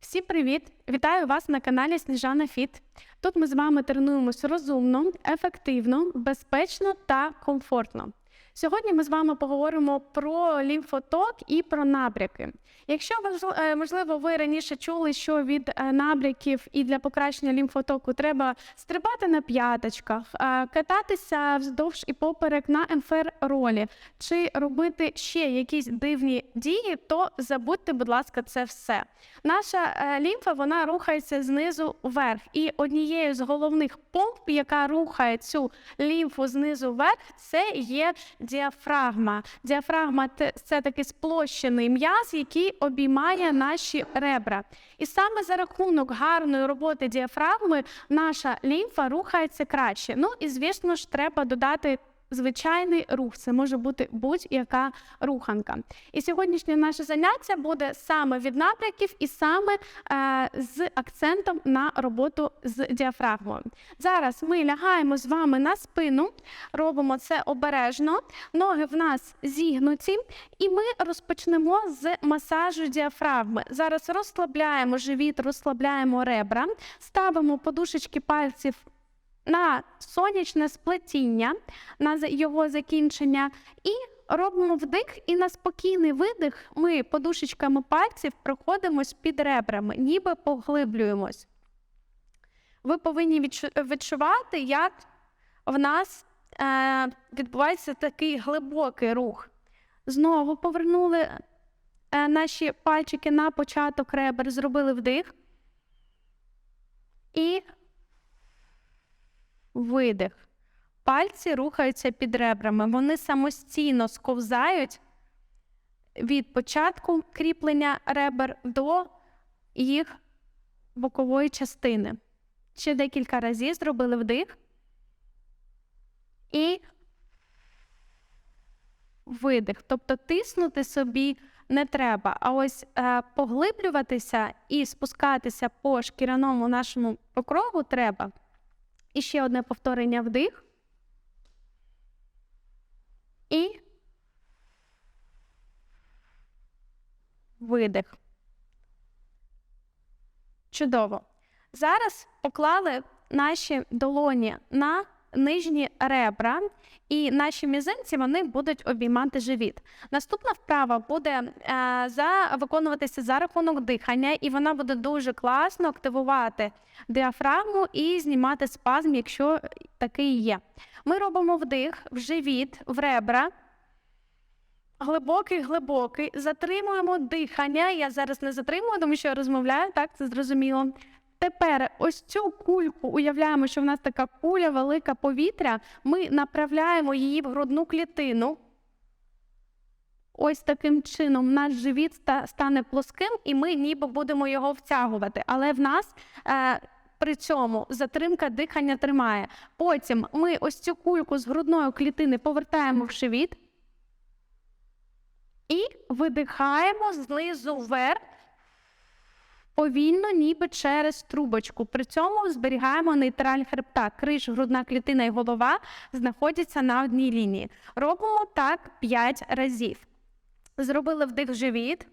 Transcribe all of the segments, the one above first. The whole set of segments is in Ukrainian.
Всім привіт! Вітаю вас на каналі Сніжана Фіт. Тут ми з вами тренуємось розумно, ефективно, безпечно та комфортно. Сьогодні ми з вами поговоримо про лімфоток і про набряки. Якщо е, можливо ви раніше чули, що від е, набряків і для покращення лімфотоку треба стрибати на п'яточках, е, кататися вздовж і поперек на МФР-ролі, чи робити ще якісь дивні дії, то забудьте, будь ласка, це все. Наша лімфа вона рухається знизу вверх, і однією з головних помп, яка рухає цю лімфу знизу вверх, це є діафрагма. Діафрагма це такий сплощений м'яз, який обіймає наші ребра. І саме за рахунок гарної роботи діафрагми наша лімфа рухається краще. Ну і звісно ж, треба додати. Звичайний рух це може бути будь-яка руханка. І сьогоднішнє наше заняття буде саме від напрямків і саме е, з акцентом на роботу з діафрагмою. Зараз ми лягаємо з вами на спину, робимо це обережно, ноги в нас зігнуті, і ми розпочнемо з масажу діафрагми. Зараз розслабляємо живіт, розслабляємо ребра, ставимо подушечки пальців на сонячне сплетіння, на його закінчення, і робимо вдих, і на спокійний видих ми подушечками пальців проходимось під ребрами, ніби поглиблюємось. Ви повинні відчувати, як в нас е, відбувається такий глибокий рух. Знову повернули е, наші пальчики на початок ребер, зробили вдих. І видих. Пальці рухаються під ребрами. Вони самостійно сковзають від початку кріплення ребер до їх бокової частини. Ще декілька разів зробили вдих. І видих. Тобто тиснути собі не треба. А ось е, поглиблюватися і спускатися по шкіряному нашому покрову треба. І ще одне повторення вдих. І видих. Чудово. Зараз поклали наші долоні на нижні ребра, і наші мізинці вони будуть обіймати живіт. Наступна вправа буде е, за, виконуватися за рахунок дихання, і вона буде дуже класно активувати діафрагму і знімати спазм, якщо такий є. Ми робимо вдих в живіт, в ребра. Глибокий, глибокий. Затримуємо дихання. Я зараз не затримую, тому що я розмовляю, так, це зрозуміло. Тепер ось цю кульку, уявляємо, що в нас така куля, велика повітря. Ми направляємо її в грудну клітину. Ось таким чином наш живіт стане плоским, і ми ніби будемо його втягувати. Але в нас е, при цьому затримка дихання тримає. Потім ми ось цю кульку з грудної клітини повертаємо в живіт і видихаємо знизу вверх. Повільно, ніби через трубочку. При цьому зберігаємо нейтраль хребта. Криш, грудна клітина і голова знаходяться на одній лінії. Робимо так 5 разів. Зробили вдих в живіт.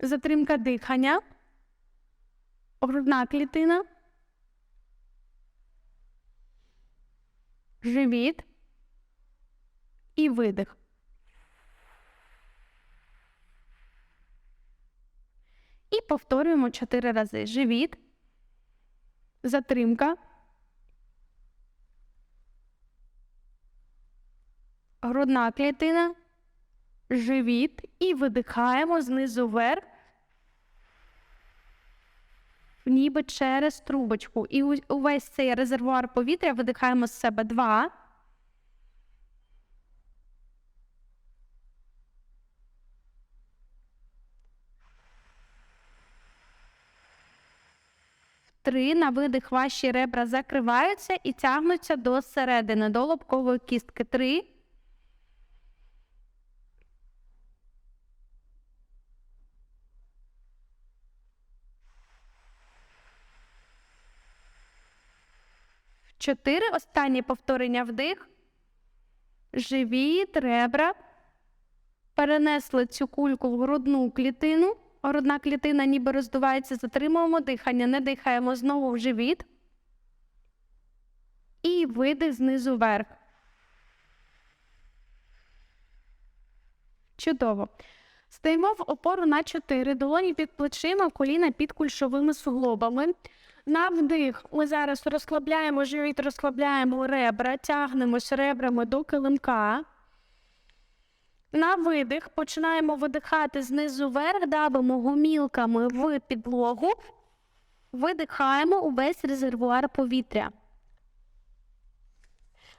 Затримка дихання. Грудна клітина. Живіт. І видих. Повторюємо 4 рази. Живіт. Затримка. Грудна клітина. Живіт. І видихаємо знизу вверх. Ніби через трубочку. І увесь цей резервуар повітря видихаємо з себе два. Три на видих ваші ребра закриваються і тягнуться до середини, до лобкової кістки. Три. Чотири. Останнє повторення вдих. Живіт, ребра. Перенесли цю кульку в грудну клітину. Грудна клітина ніби роздувається, затримуємо дихання, не дихаємо знову в живіт. І видих знизу вверх. Чудово. Стаємо в опору на 4, долоні під плечима, коліна під кульшовими суглобами. На вдих ми зараз розслабляємо живіт, розслабляємо ребра, тягнемось ребрами до килимка. На видих починаємо видихати знизу вверх, давимо гомілками в підлогу, видихаємо увесь резервуар повітря.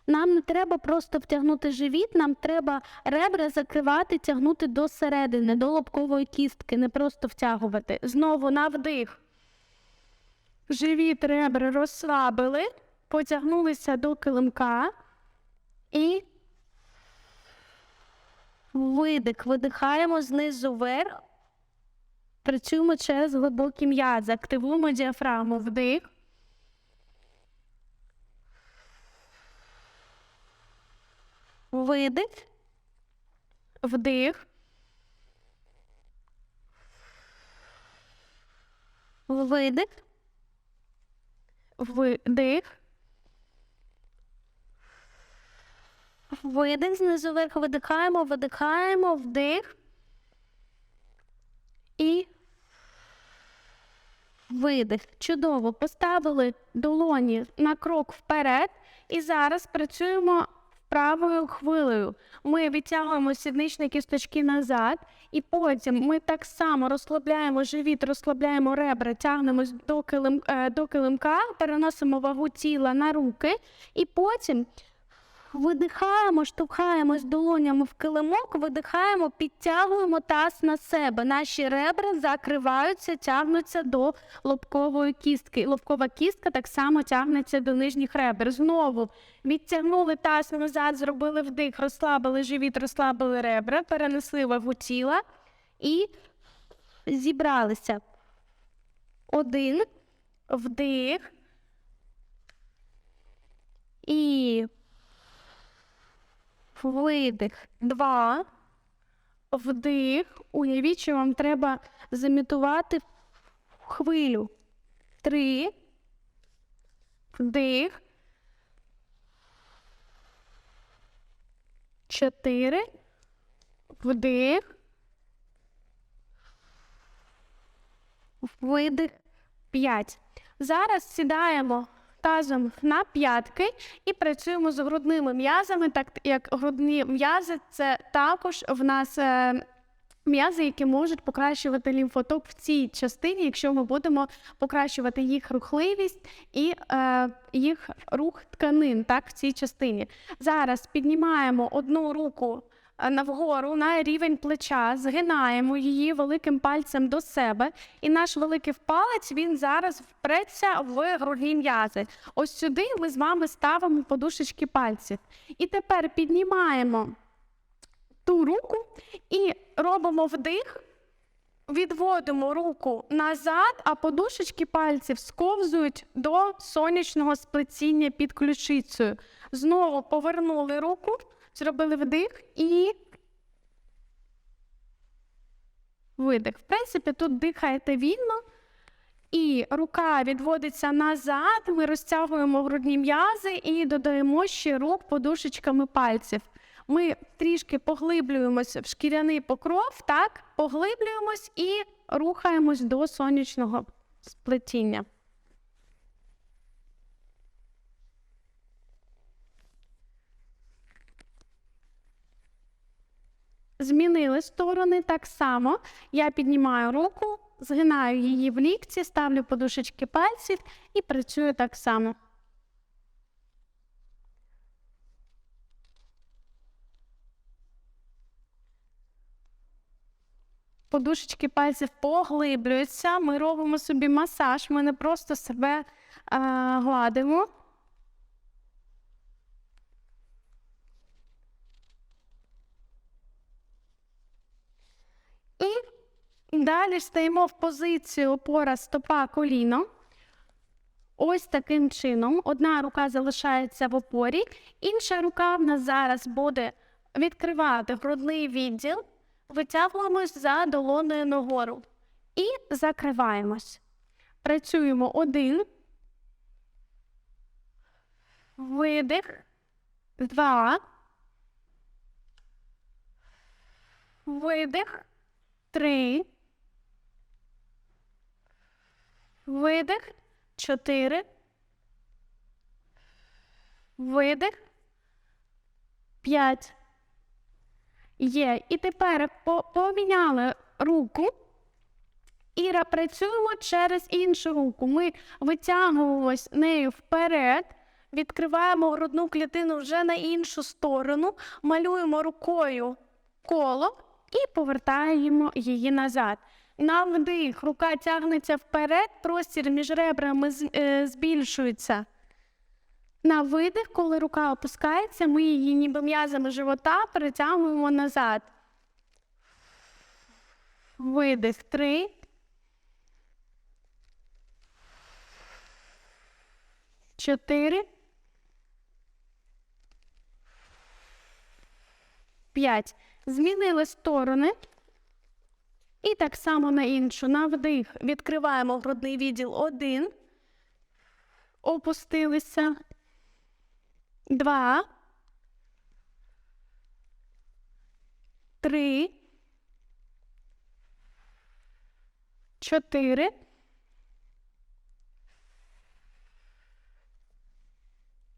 Нам не треба просто втягнути живіт, нам треба ребра закривати, тягнути до середини, до лобкової кістки, не просто втягувати. Знову на вдих. Живіт ребра розслабили, потягнулися до килимка і видих. Видихаємо знизу вверх. Працюємо через глибокі м'язи, активуємо діафрагму. Вдих. Видих. Вдих. Видих. Видих. Видих, знизу вверх видихаємо, видихаємо, вдих. І видих. Чудово. Поставили долоні на крок вперед. І зараз працюємо правою хвилею. Ми відтягуємо сідничні кісточки назад, і потім ми так само розслабляємо живіт, розслабляємо ребра, тягнемось до, е, до килимка, переносимо вагу тіла на руки, і потім видихаємо, штовхаємось долонями в килимок, видихаємо, підтягуємо таз на себе. Наші ребра закриваються, тягнуться до лобкової кістки. І Лобкова кістка так само тягнеться до нижніх ребер. Знову відтягнули таз назад, зробили вдих, розслабили живіт, розслабили ребра, перенесли вагу тіла і зібралися. Один, вдих. І видих. Два. Вдих. Уявіть, що вам треба замітувати хвилю. Три. Вдих. Чотири. Вдих. Видих. П'ять. Зараз сідаємо тазом на п'ятки і працюємо з грудними м'язами, так як грудні м'язи це також в нас. е, М'язи, які можуть покращувати лімфоток в цій частині, якщо ми будемо покращувати їх рухливість і е, їх рух тканин, так, в цій частині. Зараз піднімаємо одну руку навгору на рівень плеча, згинаємо її великим пальцем до себе, і наш великий палець він зараз впреться в грудні м'язи. Ось сюди ми з вами ставимо подушечки пальців. І тепер піднімаємо ту руку і робимо вдих. Відводимо руку назад, а подушечки пальців сковзують до сонячного сплетіння під ключицею. Знову повернули руку, зробили вдих і видих. В принципі, тут дихаєте вільно. І рука відводиться назад, ми розтягуємо грудні м'язи і додаємо ще рук подушечками пальців. Ми трішки поглиблюємося в шкіряний покров, так, поглиблюємось і рухаємось до сонячного сплетіння. Змінили сторони так само. Я піднімаю руку, згинаю її в лікці, ставлю подушечки пальців і працюю так само. Подушечки пальців поглиблюються. Ми робимо собі масаж, ми не просто себе е, гладимо. І далі стаємо в позицію опора стопа коліно. Ось таким чином. Одна рука залишається в опорі, інша рука в нас зараз буде відкривати грудний відділ, витягуємось за долоною нагору. І закриваємось. Працюємо один. Видих. Два. Видих. Три. Видих. Чотири. Видих. П'ять. Є. І тепер поміняли руку. І працюємо через іншу руку. Ми витягуємось нею вперед, відкриваємо грудну клітину вже на іншу сторону, малюємо рукою коло і повертаємо її назад. На вдих рука тягнеться вперед, простір між ребрами е, збільшується. На видих, коли рука опускається, ми її ніби м'язами живота перетягуємо назад. Видих три. Чотири. П'ять. Змінили сторони. І так само на іншу. На вдих відкриваємо грудний відділ один. Опустилися. Два. Три. Чотири.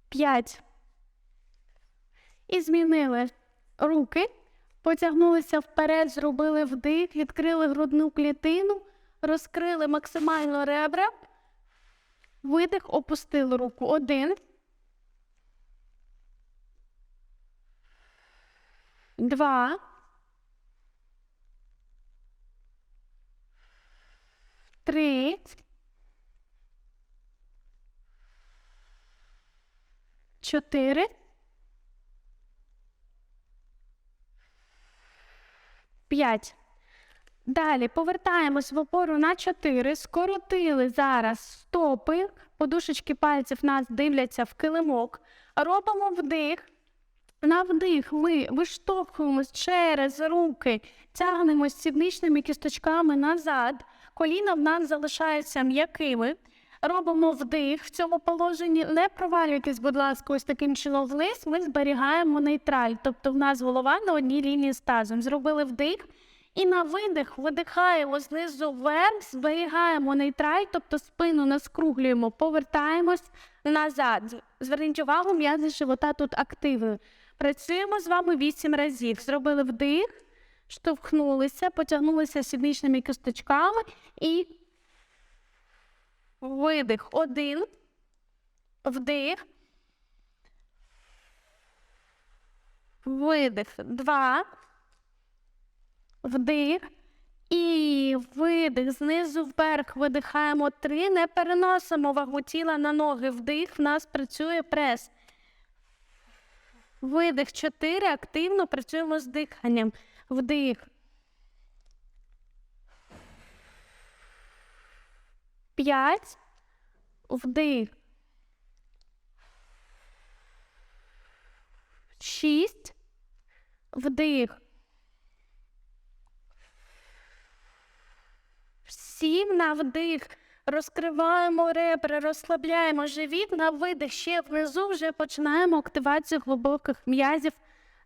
П'ять. І змінили руки. Потягнулися вперед, зробили вдих, відкрили грудну клітину, розкрили максимально ребра. Видих, опустили руку. Один. Два. Три. Чотири. П'ять. Далі повертаємось в опору на 4, скоротили зараз стопи, подушечки пальців нас дивляться в килимок. Робимо вдих. На вдих ми виштовхуємось через руки, тягнемось сідничними кісточками назад. Коліна в нас залишаються м'якими. Робимо вдих в цьому положенні. Не провалюйтесь, будь ласка, ось таким чином вниз. Ми зберігаємо нейтраль. Тобто в нас голова на одній лінії з тазом. Зробили вдих. І на видих видихаємо знизу вверх, зберігаємо нейтраль, тобто спину не скруглюємо, повертаємось назад. Зверніть увагу, м'язи живота тут активні. Працюємо з вами 8 разів. Зробили вдих, штовхнулися, потягнулися сідничними кісточками і видих. Один. Вдих. Видих. Два. Вдих. І видих. Знизу вверх видихаємо три. Не переносимо вагу тіла на ноги. Вдих. В нас працює прес. Видих 4. Активно працюємо з диханням. Вдих. П'ять. Вдих. Шість. Вдих. Сім на вдих. Розкриваємо ребра, розслабляємо живіт на видих. Ще внизу вже починаємо активацію глибоких м'язів.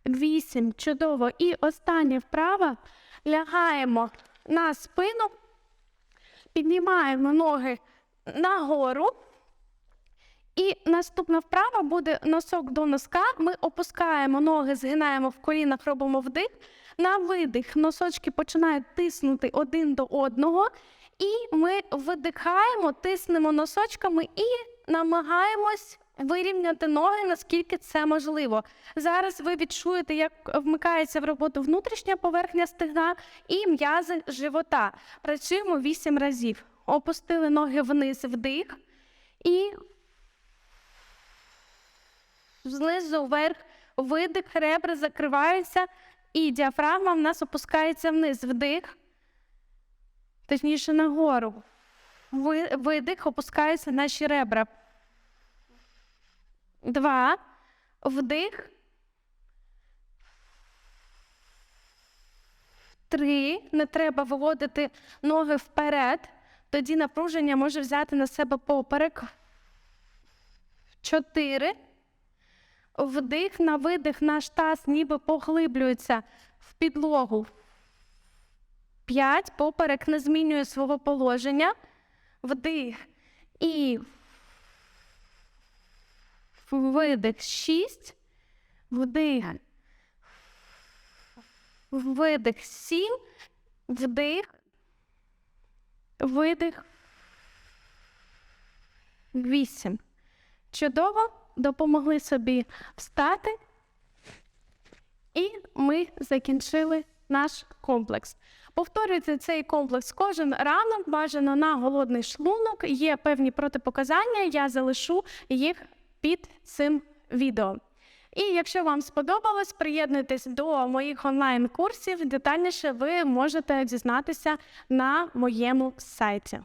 Вісім. Чудово. І останнє вправа. Лягаємо на спину, піднімаємо ноги нагору. І наступна вправа буде носок до носка. Ми опускаємо ноги, згинаємо в колінах, робимо вдих. На видих носочки починають тиснути один до одного. І ми видихаємо, тиснемо носочками і намагаємось вирівняти ноги, наскільки це можливо. Зараз ви відчуєте, як вмикається в роботу внутрішня поверхня стегна і м'язи живота. Працюємо 8 разів. Опустили ноги вниз, вдих. І знизу вверх, видих, ребра закриваються, і діафрагма в нас опускається вниз. Вдих, точніше нагору. Видих, опускаються наші ребра. Два. Вдих. Три. Не треба виводити ноги вперед. Тоді напруження може взяти на себе поперек. Чотири. Вдих на видих наш таз ніби поглиблюється в підлогу. П'ять. Поперек не змінює свого положення. Вдих. І видих. Шість. Вдих. Видих. Сім. Вдих. Видих. Вісім. Чудово. Допомогли собі встати. І ми закінчили наш комплекс. Повторюйте цей комплекс кожен ранок, бажано на голодний шлунок. Є певні протипоказання, я залишу їх під цим відео. І якщо вам сподобалось, приєднуйтесь до моїх онлайн-курсів. Детальніше ви можете дізнатися на моєму сайті.